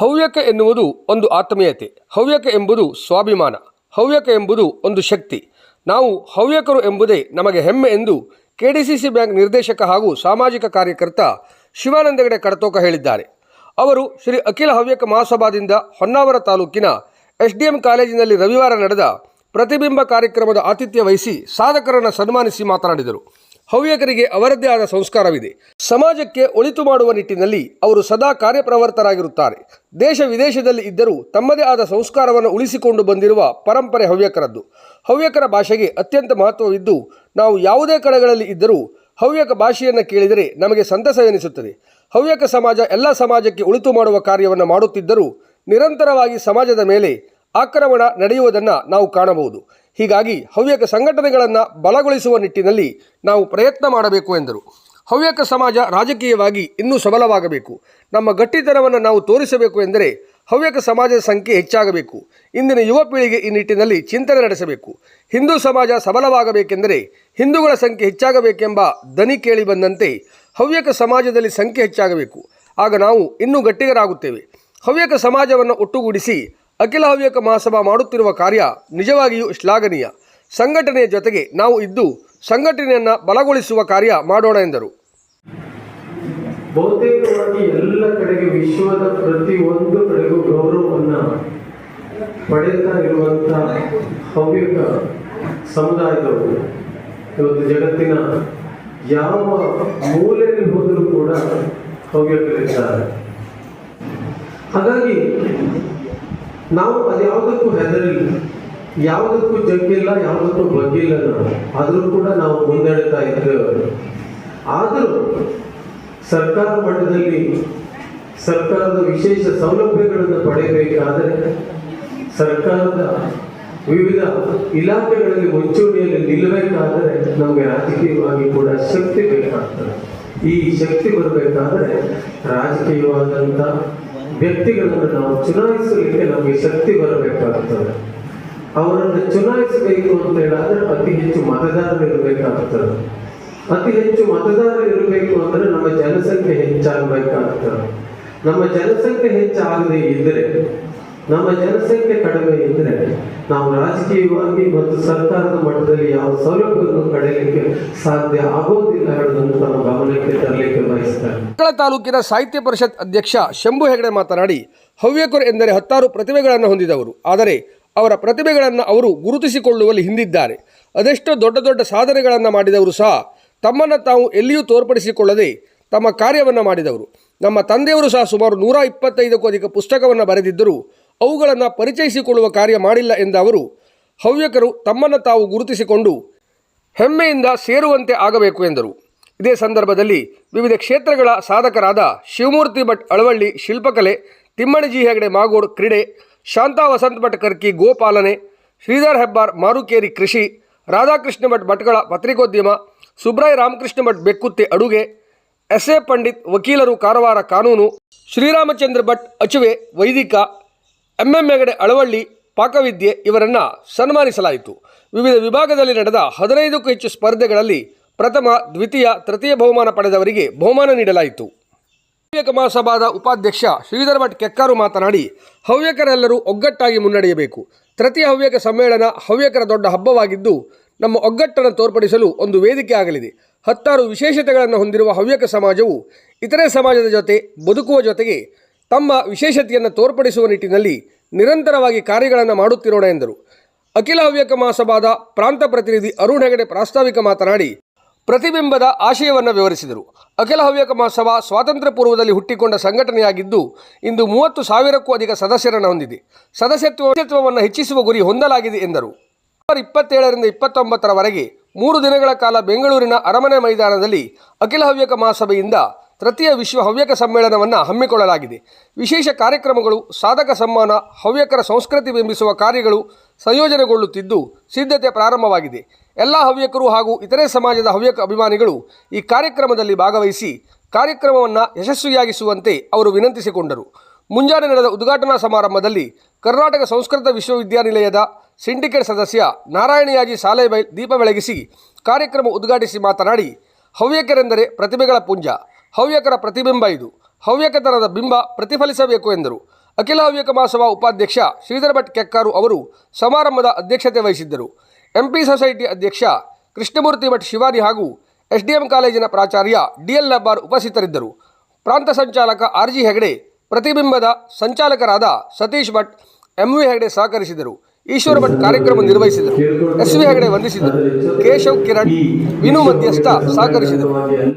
ಹವ್ಯಕ ಎನ್ನುವುದು ಒಂದು ಆತ್ಮೀಯತೆ. ಹವ್ಯಕ ಎಂಬುದು ಸ್ವಾಭಿಮಾನ. ಹವ್ಯಕ ಎಂಬುದು ಒಂದು ಶಕ್ತಿ. ನಾವು ಹವ್ಯಕರು ಎಂಬುದೇ ನಮಗೆ ಹೆಮ್ಮೆ ಎಂದು ಕೆಡಿಸಿಸಿ ಬ್ಯಾಂಕ್ ನಿರ್ದೇಶಕ ಹಾಗೂ ಸಾಮಾಜಿಕ ಕಾರ್ಯಕರ್ತ ಶಿವಾನಂದಗಡೆ ಕಡತೋಕ ಹೇಳಿದ್ದಾರೆ. ಅವರು ಶ್ರೀ ಅಖಿಲ ಹವ್ಯಕ ಮಹಾಸಭಾದಿಂದ ಹೊನ್ನಾವರ ತಾಲೂಕಿನ ಎಸ್ಡಿಎಂ ಕಾಲೇಜಿನಲ್ಲಿ ರವಿವಾರ ನಡೆದ ಪ್ರತಿಬಿಂಬ ಕಾರ್ಯಕ್ರಮದ ಆತಿಥ್ಯ ವಹಿಸಿ ಸಾಧಕರನ್ನು ಸನ್ಮಾನಿಸಿ ಮಾತನಾಡಿದರು. ಹವ್ಯಕರಿಗೆ ಅವರದ್ದೇ ಆದ ಸಂಸ್ಕಾರವಿದೆ. ಸಮಾಜಕ್ಕೆ ಒಳಿತು ಮಾಡುವ ನಿಟ್ಟಿನಲ್ಲಿ ಅವರು ಸದಾ ಕಾರ್ಯಪ್ರವರ್ತರಾಗಿರುತ್ತಾರೆ ದೇಶ ವಿದೇಶದಲ್ಲಿ ಇದ್ದರೂ ತಮ್ಮದೇ ಆದ ಸಂಸ್ಕಾರವನ್ನು ಉಳಿಸಿಕೊಂಡು ಬಂದಿರುವ ಪರಂಪರೆ ಹವ್ಯಕರದ್ದು. ಹವ್ಯಕರ ಭಾಷೆಗೆ ಅತ್ಯಂತ ಮಹತ್ವವಿದ್ದು, ನಾವು ಯಾವುದೇ ಕಡೆಗಳಲ್ಲಿ ಇದ್ದರೂ ಹವ್ಯಕ ಭಾಷೆಯನ್ನು ಕೇಳಿದರೆ ನಮಗೆ ಸಂತಸವೆನಿಸುತ್ತದೆ. ಹವ್ಯಕ ಸಮಾಜ ಎಲ್ಲ ಸಮಾಜಕ್ಕೆ ಉಳಿತು ಮಾಡುವ ಕಾರ್ಯವನ್ನು ಮಾಡುತ್ತಿದ್ದರೂ ನಿರಂತರವಾಗಿ ಸಮಾಜದ ಮೇಲೆ ಆಕ್ರಮಣ ನಡೆಯುವುದನ್ನು ನಾವು ಕಾಣಬಹುದು. ಹೀಗಾಗಿ ಹವ್ಯಕ ಸಂಘಟನೆಗಳನ್ನು ಬಲಗೊಳಿಸುವ ನಿಟ್ಟಿನಲ್ಲಿ ನಾವು ಪ್ರಯತ್ನ ಮಾಡಬೇಕು ಎಂದರು. ಹವ್ಯಕ ಸಮಾಜ ರಾಜಕೀಯವಾಗಿ ಇನ್ನೂ ಸಬಲವಾಗಬೇಕು. ನಮ್ಮ ಗಟ್ಟಿತನವನ್ನು ನಾವು ತೋರಿಸಬೇಕು ಎಂದರೆ ಹವ್ಯಕ ಸಮಾಜದ ಸಂಖ್ಯೆ ಹೆಚ್ಚಾಗಬೇಕು. ಇಂದಿನ ಯುವ ಪೀಳಿಗೆ ಈ ನಿಟ್ಟಿನಲ್ಲಿ ಚಿಂತನೆ ನಡೆಸಬೇಕು. ಹಿಂದೂ ಸಮಾಜ ಸಬಲವಾಗಬೇಕೆಂದರೆ ಹಿಂದೂಗಳ ಸಂಖ್ಯೆ ಹೆಚ್ಚಾಗಬೇಕೆಂಬ ದನಿ ಕೇಳಿ ಬಂದಂತೆ ಹವ್ಯಕ ಸಮಾಜದಲ್ಲಿ ಸಂಖ್ಯೆ ಹೆಚ್ಚಾಗಬೇಕು. ಆಗ ನಾವು ಇನ್ನೂ ಗಟ್ಟಿಗರಾಗುತ್ತೇವೆ. ಹವ್ಯಕ ಸಮಾಜವನ್ನು ಒಟ್ಟುಗೂಡಿಸಿ ಅಖಿಲ ಹವ್ಯಕ ಮಹಾಸಭಾ ಮಾಡುತ್ತಿರುವ ಕಾರ್ಯ ನಿಜವಾಗಿಯೂ ಶ್ಲಾಘನೀಯ. ಸಂಘಟನೆಯ ಜೊತೆಗೆ ನಾವು ಇದ್ದು ಸಂಘಟನೆಯನ್ನು ಬಲಗೊಳಿಸುವ ಕಾರ್ಯ ಮಾಡೋಣ ಎಂದರು. ಬಹುತೇಕವಾಗಿ ಎಲ್ಲ ಕಡೆಗೆ ವಿಶ್ವದ ಪ್ರತಿಯೊಂದು ಕಡೆಗೂ ಗೌರವವನ್ನು ಪಡೆಯುತ್ತಾ ಇರುವಂತಹ ಹವ್ಯಕ ಸಮುದಾಯದವರು, ಇವತ್ತು ಜಗತ್ತಿನ ಯಾವ ಮೂಲೆಯಲ್ಲಿ ಹೋದರೂ ಕೂಡ ಹವ್ಯಕರಿದ್ದಾರೆ. ಹಾಗಾಗಿ ನಾವು ಅದ್ಯಾವುದಕ್ಕೂ ಹೆದರಿಲ್ಲ. ಯಾವುದಕ್ಕೂ ಜಗ್ಗಿಲ್ಲ, ಯಾವುದಕ್ಕೂ ಬಗ್ಗಿಲ್ಲ ನಾವು. ಆದರೂ ಕೂಡ ನಾವು ಮುನ್ನಡೆತಾ ಇದ್ದೇವೆ ಆದರೂ ಸರ್ಕಾರ ಮಟ್ಟದಲ್ಲಿ ಸರ್ಕಾರದ ವಿಶೇಷ ಸೌಲಭ್ಯಗಳನ್ನು ಪಡೆಯಬೇಕಾದರೆ ಸರ್ಕಾರದ ವಿವಿಧ ಇಲಾಖೆಗಳಲ್ಲಿ ಮುಂಚೂಣಿಯಲ್ಲಿ ನಿಲ್ಲಬೇಕಾದರೆ ನಮಗೆ ರಾಜಕೀಯವಾಗಿ ಕೂಡ ಶಕ್ತಿ ಬೇಕಾಗ್ತದೆ. ಈ ಶಕ್ತಿ ಬರಬೇಕಾದರೆ ರಾಜಕೀಯವಾದಂಥ ವ್ಯಕ್ತಿಗಳನ್ನು ನಾವು ಚುನಾಯಿಸಲಿಕ್ಕೆ ನಮಗೆ ಶಕ್ತಿ ಬರಬೇಕಾಗುತ್ತದೆ ಅವರನ್ನು ಚುನಾಯಿಸಬೇಕು ಅಂತ ಹೇಳಿದ್ರೆ ಅತಿ ಹೆಚ್ಚು ಮತದಾರರು ಇರಬೇಕಾಗುತ್ತದೆ ಅತಿ ಹೆಚ್ಚು ಮತದಾರರು ಇರಬೇಕು ಅಂದ್ರೆ ನಮ್ಮ ಜನಸಂಖ್ಯೆ ಹೆಚ್ಚಾಗಬೇಕಾಗುತ್ತದೆ ನಮ್ಮ ಜನಸಂಖ್ಯೆ ಹೆಚ್ಚಾಗದೇ ಇದ್ದರೆ ನಮ್ಮ ಜನಸಂಖ್ಯೆ ಕಡಿಮೆ ಇದ್ದರೆ ನಾವು ರಾಜಕೀಯವಾಗಿ ಮತ್ತು ಸರ್ಕಾರದ ಮಟ್ಟದಲ್ಲಿ ಯಾವ ಸೌಲಭ್ಯವನ್ನು ಪಡೆಯಲಿಕ್ಕೆ ಸಾಧ್ಯ ಆಗೋದಿಲ್ಲ ಎಂಬುದನ್ನು ತಮ್ಮ ಗಮನಕ್ಕೆ ತರಲಿಕ್ಕೆ ಬಯಸುತ್ತೇನೆ ಮಕ್ಕಳ ತಾಲೂಕಿನ ಸಾಹಿತ್ಯ ಪರಿಷತ್ ಅಧ್ಯಕ್ಷ ಶಂಭು ಹೆಗಡೆ ಮಾತನಾಡಿ, ಹವ್ಯಕರು ಎಂದರೆ ಹತ್ತಾರು ಪ್ರತಿಭೆಗಳನ್ನು ಹೊಂದಿದವರು. ಆದರೆ ಅವರ ಪ್ರತಿಭೆಗಳನ್ನು ಅವರು ಗುರುತಿಸಿಕೊಳ್ಳುವಲ್ಲಿ ಹಿಂದಿದ್ದಾರೆ. ಅದೆಷ್ಟೋ ದೊಡ್ಡ ದೊಡ್ಡ ಸಾಧನೆಗಳನ್ನು ಮಾಡಿದವರು ಸಹ ತಮ್ಮನ್ನು ತಾವು ಎಲ್ಲಿಯೂ ತೋರ್ಪಡಿಸಿಕೊಳ್ಳದೆ ತಮ್ಮ ಕಾರ್ಯವನ್ನು ಮಾಡಿದವರು. ನಮ್ಮ ತಂದೆಯವರು ಸಹ ಸುಮಾರು ನೂರ ಇಪ್ಪತ್ತೈದಕ್ಕೂ ಅಧಿಕ ಪುಸ್ತಕವನ್ನು ಬರೆದಿದ್ದರೂ ಅವುಗಳನ್ನು ಪರಿಚಯಿಸಿಕೊಳ್ಳುವ ಕಾರ್ಯ ಮಾಡಿಲ್ಲ ಎಂದ ಅವರು, ಹವ್ಯಕರು ತಮ್ಮನ್ನು ತಾವು ಗುರುತಿಸಿಕೊಂಡು ಹೆಮ್ಮೆಯಿಂದ ಸೇರುವಂತೆ ಆಗಬೇಕು ಎಂದರು. ಇದೇ ಸಂದರ್ಭದಲ್ಲಿ ವಿವಿಧ ಕ್ಷೇತ್ರಗಳ ಸಾಧಕರಾದ ಶಿವಮೂರ್ತಿ ಭಟ್ ಅಳವಳ್ಳಿ, ಶಿಲ್ಪಕಲೆ, ತಿಮ್ಮಣಜಿ ಹೆಗಡೆ, ಮಾಗೋಡ್ ಕ್ರೀಡೆ, ಶಾಂತಾ ವಸಂತ ಭಟ್ ಕರ್ಕಿ, ಗೋಪಾಲನೆ, ಶ್ರೀಧರ್ ಹೆಬ್ಬಾರ್, ಮಾರುಕೇರಿ ಕೃಷಿ, ರಾಧಾಕೃಷ್ಣ ಭಟ್ ಭಟ್ಗಳ ಪತ್ರಿಕೋದ್ಯಮ, ಸುಬ್ರಾಯ್ ರಾಮಕೃಷ್ಣ ಭಟ್ ಬೆಕ್ಕುತ್ತೆ ಅಡುಗೆ, ಎಸ್ ಎ ಪಂಡಿತ್ ವಕೀಲರು ಕಾರವಾರ ಕಾನೂನು, ಶ್ರೀರಾಮಚಂದ್ರ ಭಟ್ ಅಚುವೆ, ವೈದಿಕ ಎಂ ಎಂ ಹೆಗಡೆ ಅಳವಳ್ಳಿ, ಪಾಕವಿದ್ಯೆ ಇವರನ್ನು ಸನ್ಮಾನಿಸಲಾಯಿತು. ವಿವಿಧ ವಿಭಾಗದಲ್ಲಿ ನಡೆದ ಹದಿನೈದಕ್ಕೂ ಹೆಚ್ಚು ಸ್ಪರ್ಧೆಗಳಲ್ಲಿ ಪ್ರಥಮ, ದ್ವಿತೀಯ, ತೃತೀಯ ಬಹುಮಾನ ಪಡೆದವರಿಗೆ ಬಹುಮಾನ ನೀಡಲಾಯಿತು. ಹವ್ಯಕ ಮಹಾಸಭಾದ ಉಪಾಧ್ಯಕ್ಷ ಶ್ರೀಧರ ಭಟ್ ಕೆಕ್ಕಾರು ಮಾತನಾಡಿ, ಹವ್ಯಕರೆಲ್ಲರೂ ಒಗ್ಗಟ್ಟಾಗಿ ಮುನ್ನಡೆಯಬೇಕು. ತೃತೀಯ ಹವ್ಯಕ ಸಮ್ಮೇಳನ ಹವ್ಯಕರ ದೊಡ್ಡ ಹಬ್ಬವಾಗಿದ್ದು, ನಮ್ಮ ಒಗ್ಗಟ್ಟನ್ನು ತೋರ್ಪಡಿಸಲು ಒಂದು ವೇದಿಕೆ ಆಗಲಿದೆ. ಹತ್ತಾರು ವಿಶೇಷತೆಗಳನ್ನು ಹೊಂದಿರುವ ಹವ್ಯಕ ಸಮಾಜವು ಇತರೆ ಸಮಾಜದ ಜೊತೆ, ಬದುಕುವ ಜೊತೆಗೆ ತಮ್ಮ ವಿಶೇಷತೆಯನ್ನು ತೋರ್ಪಡಿಸುವ ನಿಟ್ಟಿನಲ್ಲಿ ನಿರಂತರವಾಗಿ ಕಾರ್ಯಗಳನ್ನು ಮಾಡುತ್ತಿರೋಣ ಎಂದರು. ಅಖಿಲ ಹವ್ಯಕ ಮಹಾಸಭಾದ ಪ್ರಾಂತ ಪ್ರತಿನಿಧಿ ಅರುಣ್ ಹೆಗಡೆ ಪ್ರಾಸ್ತಾವಿಕ ಮಾತನಾಡಿ, ಪ್ರತಿಬಿಂಬದ ಆಶಯವನ್ನು ವಿವರಿಸಿದರು. ಅಖಿಲ ಹವ್ಯಕ ಮಹಾಸಭಾ ಸ್ವಾತಂತ್ರ್ಯ ಪೂರ್ವದಲ್ಲಿ ಹುಟ್ಟಿಕೊಂಡ ಸಂಘಟನೆಯಾಗಿದ್ದು, ಇಂದು ಮೂವತ್ತು ಸಾವಿರಕ್ಕೂ ಅಧಿಕ ಸದಸ್ಯರನ್ನು ಹೊಂದಿದೆ. ಸದಸ್ಯತ್ವವನ್ನು ಹೆಚ್ಚಿಸುವ ಗುರಿ ಹೊಂದಲಾಗಿದೆ ಎಂದರು. ಇಪ್ಪತ್ತೇಳರಿಂದ ಇಪ್ಪತ್ತೊಂಬತ್ತರವರೆಗೆ ಮೂರು ದಿನಗಳ ಕಾಲ ಬೆಂಗಳೂರಿನ ಅರಮನೆ ಮೈದಾನದಲ್ಲಿ ಅಖಿಲ ಹವ್ಯಕ ಮಹಾಸಭೆಯಿಂದ ತೃತೀಯ ವಿಶ್ವ ಹವ್ಯಕ ಸಮ್ಮೇಳನವನ್ನು ಹಮ್ಮಿಕೊಳ್ಳಲಾಗಿದೆ. ವಿಶೇಷ ಕಾರ್ಯಕ್ರಮಗಳು, ಸಾಧಕ ಸಮ್ಮಾನ, ಹವ್ಯಕರ ಸಂಸ್ಕೃತಿ ಬಿಂಬಿಸುವ ಕಾರ್ಯಗಳು ಸಂಯೋಜನೆಗೊಳ್ಳುತ್ತಿದ್ದು ಸಿದ್ಧತೆ ಪ್ರಾರಂಭವಾಗಿದೆ. ಎಲ್ಲ ಹವ್ಯಕರು ಹಾಗೂ ಇತರೆ ಸಮಾಜದ ಹವ್ಯಕ ಅಭಿಮಾನಿಗಳು ಈ ಕಾರ್ಯಕ್ರಮದಲ್ಲಿ ಭಾಗವಹಿಸಿ ಕಾರ್ಯಕ್ರಮವನ್ನು ಯಶಸ್ವಿಯಾಗಿಸುವಂತೆ ಅವರು ವಿನಂತಿಸಿಕೊಂಡರು. ಮುಂಜಾನೆ ನಡೆದ ಉದ್ಘಾಟನಾ ಸಮಾರಂಭದಲ್ಲಿ ಕರ್ನಾಟಕ ಸಂಸ್ಕೃತ ವಿಶ್ವವಿದ್ಯಾನಿಲಯದ ಸಿಂಡಿಕೇಟ್ ಸದಸ್ಯ ನಾರಾಯಣಯಾಜಿ ಸಾಲೆ ದೀಪ ಬೆಳಗಿಸಿ ಕಾರ್ಯಕ್ರಮ ಉದ್ಘಾಟಿಸಿ ಮಾತನಾಡಿ, ಹವ್ಯಕರೆಂದರೆ ಪ್ರತಿಭೆಗಳ ಪುಂಜ. ಹವ್ಯಕರ ಪ್ರತಿಬಿಂಬ ಇದು. ಹವ್ಯಕತನದ ಬಿಂಬ ಪ್ರತಿಫಲಿಸಬೇಕು ಎಂದರು. ಅಖಿಲ ಹವ್ಯಕ ಮಹಾಸಭಾ ಉಪಾಧ್ಯಕ್ಷ ಶ್ರೀಧರ ಭಟ್ ಕೆಕ್ಕಾರು ಅವರು ಸಮಾರಂಭದ ಅಧ್ಯಕ್ಷತೆ ವಹಿಸಿದ್ದರು. ಎಂಪಿ ಸೊಸೈಟಿ ಅಧ್ಯಕ್ಷ ಕೃಷ್ಣಮೂರ್ತಿ ಭಟ್ ಶಿವಾರಿ ಹಾಗೂ ಎಸ್ಡಿಎಂ ಕಾಲೇಜಿನ ಪ್ರಾಚಾರ್ಯ ಡಿಎಲ್ ಲಬ್ಬಾರ್ ಉಪಸ್ಥಿತರಿದ್ದರು. ಪ್ರಾಂತ ಸಂಚಾಲಕ ಆರ್ ಜಿ ಹೆಗಡೆ, ಪ್ರತಿಬಿಂಬದ ಸಂಚಾಲಕರಾದ ಸತೀಶ್ ಭಟ್, ಎಂವಿ ಹೆಗಡೆ ಸಹಕರಿಸಿದರು. ಈಶ್ವರ ಭಟ್ ಕಾರ್ಯಕ್ರಮ ನಿರ್ವಹಿಸಿದರು. ಎಸ್ ವಿ ಹೆಗಡೆ ವಂದಿಸಿದರು. ಕೇಶವ್ ಕಿರಣ್, ವಿನು ಮಧ್ಯಸ್ಥ ಸಹಕರಿಸಿದರು.